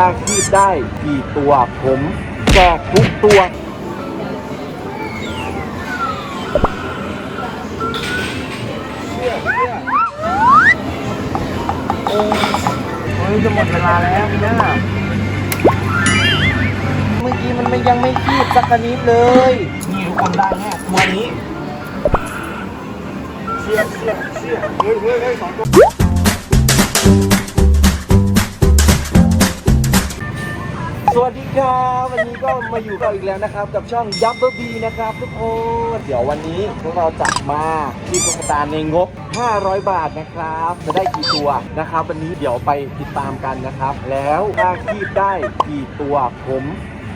ถ้าคีบได้กี่ตัวผมแจกทุกตัวโอ้ยจะหมดเวลาแล้วพี่น้าเมื่อกี้มันไม่ยังไม่คีบสักกะนิดเลย นี่ทุกคนได้แน่ตัวนี้เชี่ยเชี่ยเชี่ยเฮ้ยเฮ้ยเฮ้ยสองตัว วัสดีครับวันนี้ก็มาอยู่กับอีกแล้วนะครับ กับช่อง Double B นะครับทุกคนเดี๋ยววันนี้พวกเราจะมาที่ตุ๊กตาในงบ 500 บาทนะครับ จะได้กี่ตัวนะครับ วันนี้เดี๋ยวไปติดตามกันนะครับ แล้วถ้าคีบได้กี่ตัวผม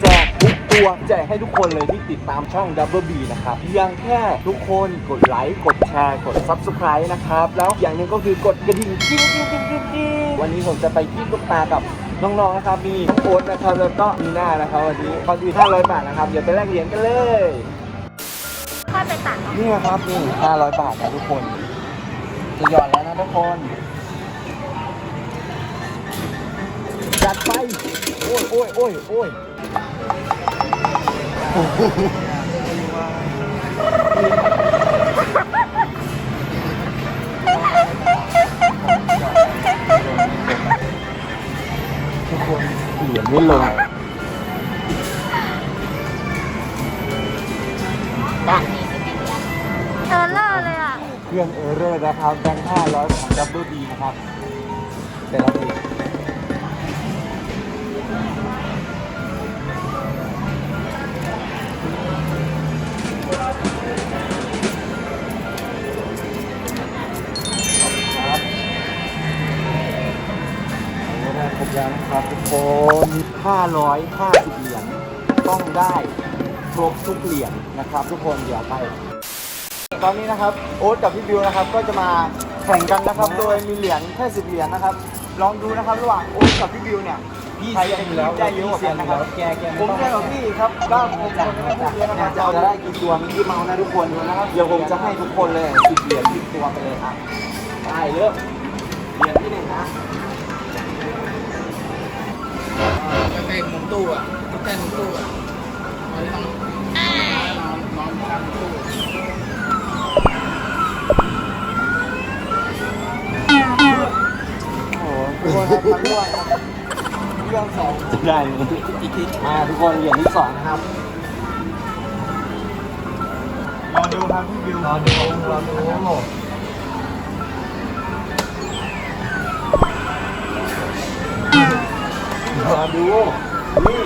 แจกทุกตัวแจกให้ทุกคนเลยที่ติดตามช่อง Double B นะครับเพียงแค่ทุกคนกดไลค์กดแชร์กด Subscribe นะครับ แล้วอย่างหนึงก็คือกดกระดิ่งกิ้งกิ้งกิ้งกิ้งกิ้งวันนี้ผมจะไปที่ตุ๊กตากับ น้องๆนะครับมีน้องโอ๊ตนะครับแล้วก็มีหน้านะครับวันนี้ก่อนอื่น500บาทนะครับเดี๋ยวไปแลกเหรียญกันเลยค่อยไปตัดเนาะนี่นะครับนี่500บาทนะทุกคนจะหย่อนแล้วนะทุกคนจัดไปโอ้ยโอ้ยโอ้ยโอ้ยทุก เหรียญไม่ลงเออเลอร์เลยอะ เครื่องเออร์เรอร์นะครับแบงค์500ของ Double B นะครับ ทุกเหรียญนะครับทุกคนเดี๋ยวไป ตอนนี้นะครับโอ๊ตกับพี่บิวนะครับก็จะมาแข่งกันนะครับโดยมีเหรียญแค่สิบเหรียญนะครับลองดูนะครับระหว่างโอ๊ตกับพี่บิวเนี่ยใครจะคิดได้เยอะกว่ากันนะครับแกแกผมเชื่อกับพี่ครับว่าผมจะไม่พูดเยอะนะครับจะได้กี่ตัวมีกี่เมานะทุกคนนะครับเดี๋ยวผมจะให้ทุกคนเลยสิบเหรียญสิบตัวไปเลยครับได้เริ่มเหรียญที่หนึ่งนะใกล้มุมตู้อะใกล้มุมตู้อะมันต้องนอนนอนข้างตู้โอ้โห ทุกคนครับทั้งด้วยครับเรื่องสองจะได้ไหมอีกทีมาทุกคนเหรียญที่สองครับรอดูครับพี่บิวรอดูรอดูรอดูนี่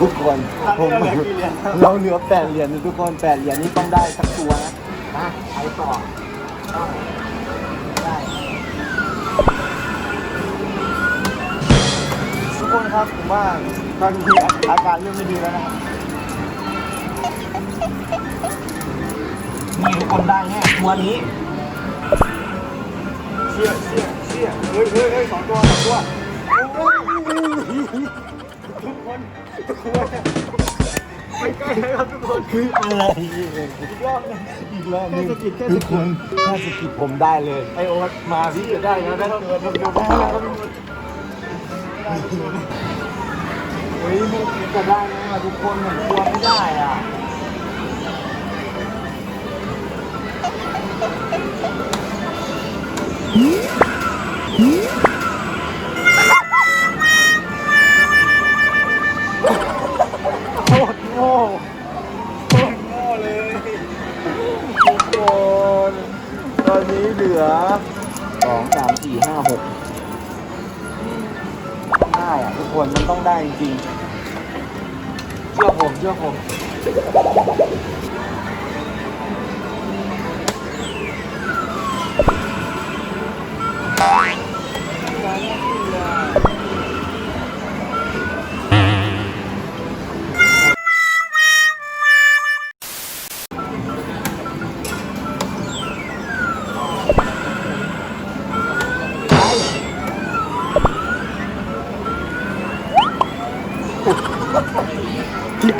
ทุกคนผมเราเหลือแปดเหรียญนะทุกคนแปดเหรียญนี้ต้องได้สักตัวนะมาไปต่อทุกคนครับผมว่าตอนนี้อาการเริ่มไม่ดีแล้วนะครับนี่ทุกคนได้แน่ตัวนี้เชี่ยเชี่ยเชี่ยเฮ้ยเฮ้ยเฮ้ยสองตัวสองตัว ทุกคนทุกคนไปใกล้เลยครับทุกคนคืออะไรอีกรอบหนึงอีกรอบนึงทุกคนถ้าสกิดผมได้เลยไอโอ๊ตมาพี่จะได้แล้วได้ต้องเดินต้องเดินได้แล้วครับเฮ้ยม่คิดจะได้ไหมอะทุกคนเหมือนกลัวไม่ได้อะโค จริงๆเชื่อผมเชื่อผม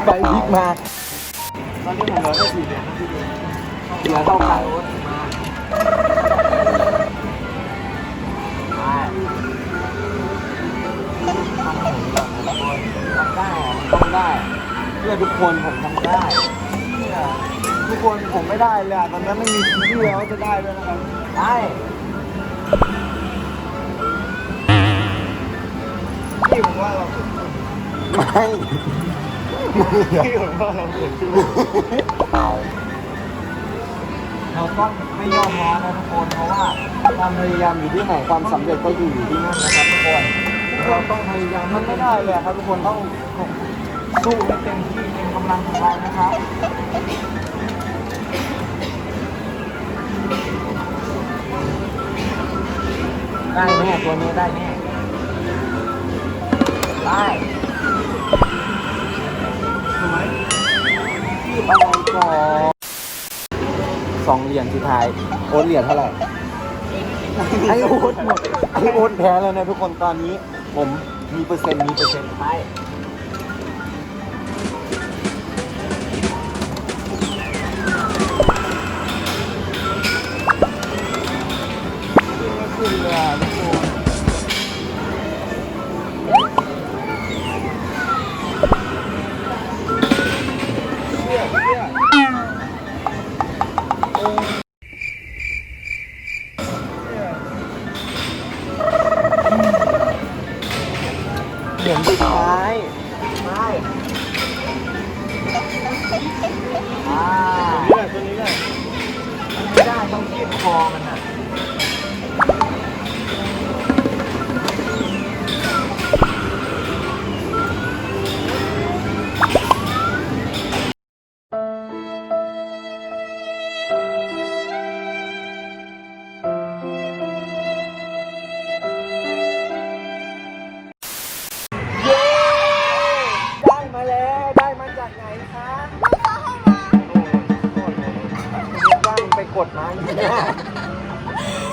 ไปพลิกมาตอนนี้ผมเหลือแค่สี่เหรียญนะพี่ดูเหลือเท่ากันโอ๊ตมาไปทำได้อะมันต้องได้เพื่อทุกคนผมทำได้เนี่ยทุกคนผมไม่ได้เลยอะตอนนั้นไม่มีเชื่อว่าจะได้ด้วยนะครับได้พี่ผมว่าเราไม่ พี่ผมว่าเราเกิดขึ้นเราต้องไม่ยอมแพ้นะทุกคนเพราะว่าความพยายามอยู่ที่ไหนความสำเร็จก็อยู่อยู่ที่นั่นนะครับทุกคนเราต้องพยายามมันไม่ได้เลยครับทุกคนต้องสู้ให้เต็มที่เป็นกำลังของเรานะครับได้แน่ตัวนี้ได้แน่ได้ สองเหรียญสุดท้ายโอนเหรียญเท่าไหร่ ไอโอ๊ตหมดไอโอ๊ตแพ้แล้วนะทุกคนตอนนี้ ผมมีเปอร์เซ็นต์มีเปอร์เซ็นต์ไป เหรียญสุดท้ายไม่อ่าตัวนี้แหละตัวนี้แหละไม่ได้ต้องคีบคอมันอะ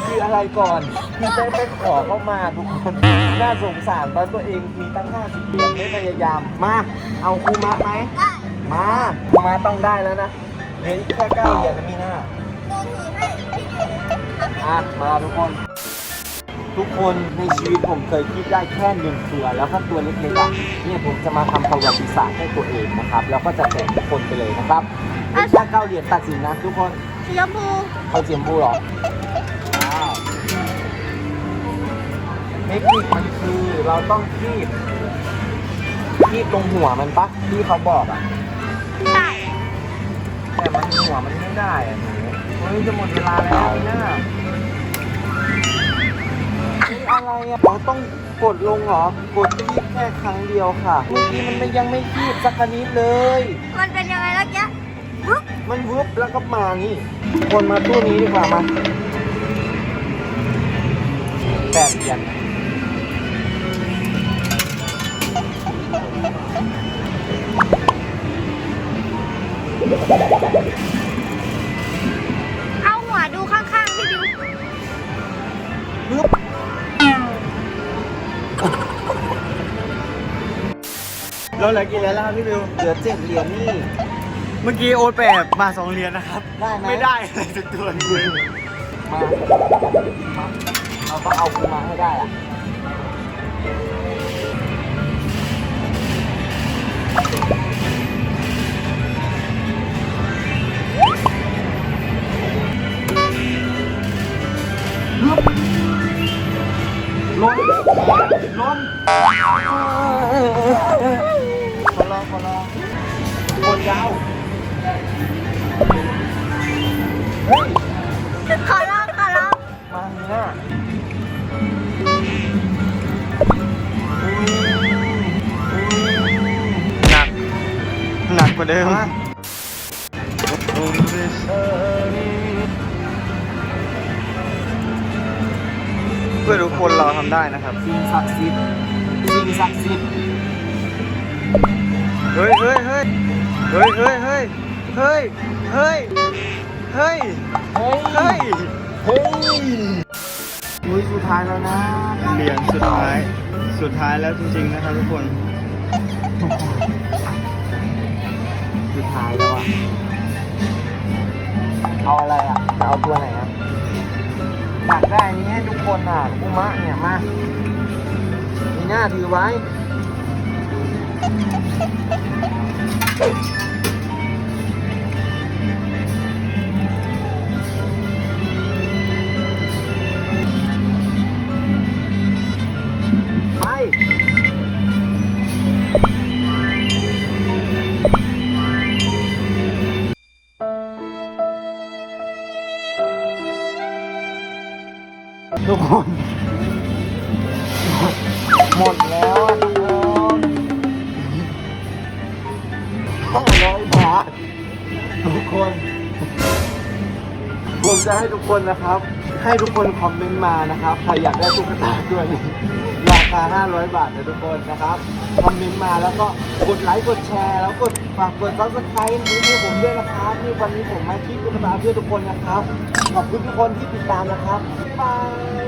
คืออะไรก่อนคือไปไปขอเข้ามาทุกคนน่าสงสารตอนตัวเองมีตั้ง50เหรียญไม่พยายามมาเอาคูมาไหมมาคูมาต้องได้แล้วนะเหลืออีกแค่เก้าเหรียญนะมีหน้าอะมาทุกคน ทุกคนในชีวิตผมเคยคิดได้แค่หนึ่งตัวแล้วก็ตัวเล็กๆอะเนี่ยผมจะมาทำประวัติศาสตร์ให้ตัวเองนะครับ แล้วก็จะแจกทุกคนไปเลยนะครับเป็นแค่เก้าเหรียญตัดสินนะทุกคนสีชมพูเอาเสียมพูเหรอว้าวเทคนิคมันคือเราต้องคีบคีบตรงหัวมันปะที่เขาบอกอะ ใช่แต่มันหัวมันไม่ได้อะหนูเฮ้ยจะหมดเวลาแล้วนี่นะเฮ้ยอะไรอะเราต้องกดลงเหรอกดคีบแค่ครั้งเดียวค่ะเมื่อกี้มันไม่ยังไม่คีบสักนิดเลย มันเป็นยังไงแล้วแกปุ๊บ มันวุบแล้วก็มานี่คนมาตู้นี้ดีกว่ามาแปดเหรียญเอาหัวดูข้างๆพี่บิวปึ๊บเราเหลือกี่เหรียญแล้วครับพี่บิวเหลือเจ็ดเหรียญนี่ เมื่อกี้โอ๊ตแปดมาสองเหรียญนะครับ ได้ไหมไม่ได้เลยสักตัวหนึงมามาเราต้องเอาคืนมาให้ได้อะ หนักกว่าเดิมมาเพื่อทุกคนเราทำได้นะครับ สิ่งศักดิ์สิทธิ์สิ่งศักดิ์สิทธิ์เฮ้ยเฮ้ยเฮ้ยเฮ้ยเฮ้ยเฮ้ยเฮ้ยเฮ้ยเฮ้ยเฮ้ยเฮ้ยเฮ้ยอุ้ยสุดท้ายแล้วนะเหรียญสุดท้ายสุดท้ายแล้วจริงๆนะครับทุกคนสุด ท้ายแล้วอะ เอาอะไรอะ จะเอาตัวไหนอะอยากได้อันนี้ให้ทุกคนอะอุมะเนี่ยมามีหน้าถือไว้ คนผมจะให้ทุกคนนะครับ ให้ทุกคนคอมเมนต์มานะครับ ใครอยากได้ตุ๊กตาตัวนี้ราคา 500 บาทนะทุกคนนะครับ คอมเมนต์มาแล้วก็กดไลค์ กดแชร์ แล้วกดฝากกดซับสไครต์ให้ผมด้วยนะครับนี่วันนี้ผมมาที่ตุ๊กตาเพื่อทุกคนนะครับ ขอบคุณทุกคนที่ติดตามนะครับบ๊ายบาย